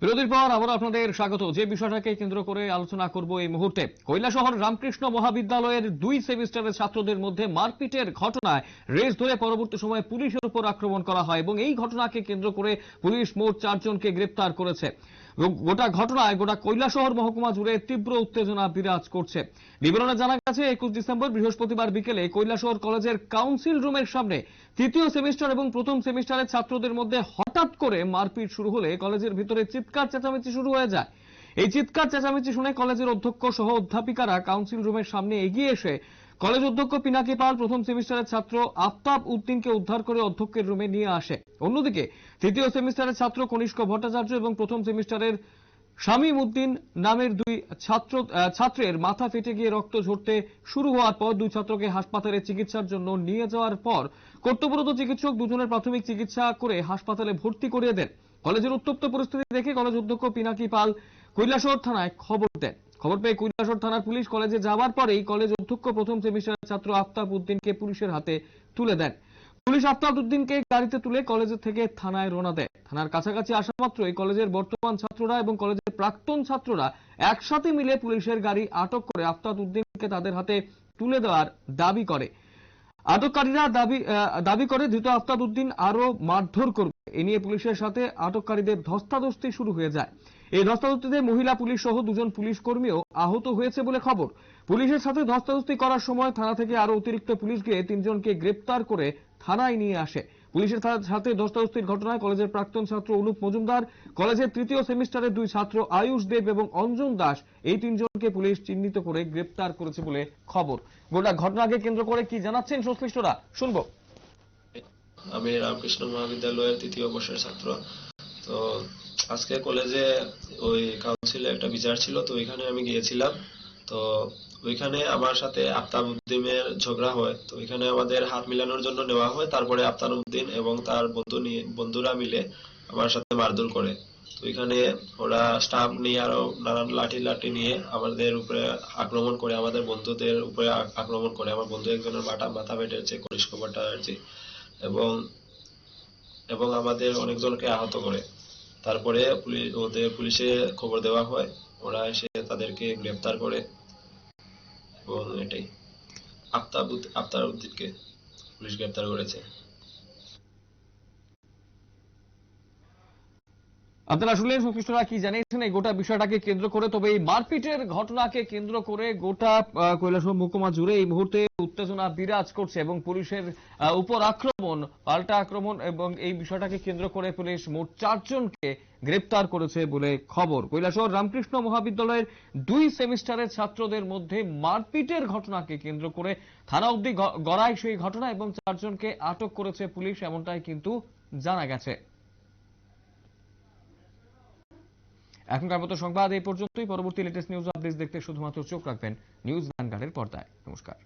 বিরতির পর আবার আপনাদের স্বাগত। যে বিষয়টাকে কেন্দ্র করে আলোচনা করব এই মুহূর্তে, কৈলাসহর রামকৃষ্ণ মহাবিদ্যালয়ের দুই সেমিস্টারের ছাত্রদের মধ্যে মারপিটের ঘটনায় রেস ধরে পরবর্তী সময়ে পুলিশের উপর আক্রমণ করা হয় এবং এই ঘটনাকে কেন্দ্র করে পুলিশ মোট চারজনকে গ্রেপ্তার করেছে। গোটা ঘটনায় গোটা কৈলাসহর মহকুমা জুড়ে তীব্র উত্তেজনা বিরাজ করছে। বিবরণে জানা গেছে, একুশ ডিসেম্বর বৃহস্পতিবার বিকেলে কৈলাসহর কলেজের কাউন্সিল রুমের সামনে তৃতীয় সেমিস্টার এবং প্রথম সেমিস্টারের ছাত্রদের মধ্যে হঠাৎ করে মারপিট শুরু হলে কলেজের ভিতরে চিৎকার চেঁচামেচি শুরু হয়ে যায়। এই চিৎকার চেঁচামেচি শুনে কলেজের অধ্যক্ষ সহ অধ্যাপিকারা কাউন্সিল রুমের সামনে এগিয়ে এসে কলেজ অধ্যক্ষ পিনাকি পাল প্রথম সেমিস্টারের ছাত্র আফতাব উদ্দিনকে উদ্ধার করে অধ্যক্ষের রুমে নিয়ে আসে। অন্যদিকে, তৃতীয় সেমিস্টারের ছাত্র কনিষ্ক ভট্টাচার্য এবং প্রথম সেমিস্টারের শামীম উদ্দিন নামের দুই ছাত্র ছাত্রের মাথা ফেটে গিয়ে রক্ত ঝরতে শুরু হওয়ার পর দুই ছাত্রকে হাসপাতালে চিকিৎসার জন্য নিয়ে যাওয়ার পর কর্তব্যরত চিকিৎসক দুজনের প্রাথমিক চিকিৎসা করে হাসপাতালে ভর্তি করিয়ে দেন। কলেজের উত্তপ্ত পরিস্থিতি দেখে কলেজ অধ্যক্ষ পিনাকি পাল কৈলাসহর থানায় খবর দেন। খবর পেয়ে কৈলাসর থানার পুলিশ কলেজে যাওয়ার পরেই কলেজ অধ্যক্ষ প্রথম সেমিস্টারের ছাত্র আফতাব উদ্দিনকে পুলিশের হাতে তুলে দেন। পুলিশ আফতাব উদ্দিনকে গাড়িতে তুলে কলেজ থেকে থানায় রোনা দেয়। থানার কাছাকাছি আসা মাত্রই কলেজের বর্তমান ছাত্ররা এবং কলেজের প্রাক্তন ছাত্ররা একসাথে মিলে পুলিশের গাড়ি আটক করে আফতাব উদ্দিনকে তাদের হাতে তুলে দেওয়ার দাবি করে। আটককারীরা দাবি দাবি করে ধৃত আফতাব উদ্দিন আরও মারধর করবে। এ নিয়ে পুলিশের সাথে আটককারীদের ধস্তাধস্তি শুরু হয়ে যায়। এই ধস্তাধস্তিতে মহিলা পুলিশ সহ দুজন পুলিশ কর্মীও আহত হয়েছে বলে খবর। পুলিশের সাথে ধস্তাধস্তি করার সময় থানা থেকে আরও অতিরিক্ত পুলিশ গিয়ে তিনজনকে গ্রেপ্তার করে থানায় নিয়ে আসে। পুলিশের সাথে ধস্তাধস্তির ঘটনায় কলেজের প্রাক্তন ছাত্র অনুপ মজুমদার, কলেজের তৃতীয় সেমিস্টারের দুই ছাত্র আয়ুষ দেব এবং অঞ্জন দাস, এই তিনজনকে পুলিশ চিহ্নিত করে গ্রেপ্তার করেছে বলে খবর। গোটা ঘটনাকে কেন্দ্র করে কি জানাচ্ছেন সংশ্লিষ্টরা? শুনব। আমি রামকৃষ্ণ মহাবিদ্যালয়ের তৃতীয় বর্ষের ছাত্র। তো আজকে কলেজে ওই কাউন্সিলে একটা বিচার ছিল, তো ওইখানে আমি গিয়েছিলাম। তো ওইখানে আমার সাথে আফতাব উদ্দিনের ঝগড়া হয়। তো ওইখানে আমাদের হাত মিলানোর জন্য নেওয়া হয়। তারপরে আফতাব উদ্দিন এবং তার বন্ধু নিয়ে, বন্ধুরা মিলে আমার সাথে মারধর করে। তো ওইখানে ওরা স্টাফ নিয়ে আরও নানান লাঠি লাঠি নিয়ে আমাদের উপরে আক্রমণ করে, আমাদের বন্ধুদের উপরে আক্রমণ করে। আমার বন্ধু একজনের মাথা মাথা ফেটেছে কনিষ্ক ভট্টাচার্য এবং এবং আমাদের অনেকজনকে আহত করে। তারপরে পুলিশ ওদের পুলিশে খবর দেওয়া হয়। ওরা এসে তাদেরকে গ্রেফতার করে। এবং এটাই। আফতাব আফতার উদ্দিনকে পুলিশ গ্রেপ্তার করেছে। আপনারা শুনলেন সংশ্লিষ্টরা কি জানিয়েছেন? এই গোটা বিষয়টাকে কেন্দ্র করে, তবে এই মারপিটের ঘটনাকে কেন্দ্র করে গোটা কৈলাসহর মহকুমা জুড়ে এই মুহূর্তে উত্তেজনা বিরাজ করছে এবং পুলিশের উপর আক্রমণ, পাল্টা আক্রমণ এবং এই বিষয়টাকে কেন্দ্র করে পুলিশ মোট চারজনকে গ্রেপ্তার করেছে বলে খবর। কৈলাসহর রামকৃষ্ণ মহাবিদ্যালয়ের দুই সেমিস্টারের ছাত্রদের মধ্যে মারপিটের ঘটনাকে কেন্দ্র করে থানা অব্দি গড়ায় সেই ঘটনা এবং চারজনকে আটক করেছে পুলিশ, এমনটাই কিন্তু জানা গেছে। এখনকার মতো সংবাদ এই পর্যন্তই। পরবর্তী লেটেস্ট নিউজ আপডেট দেখতে শুধুমাত্র চোখ রাখবেন নিউজ ভ্যানগার্ডের পর্দায়। নমস্কার।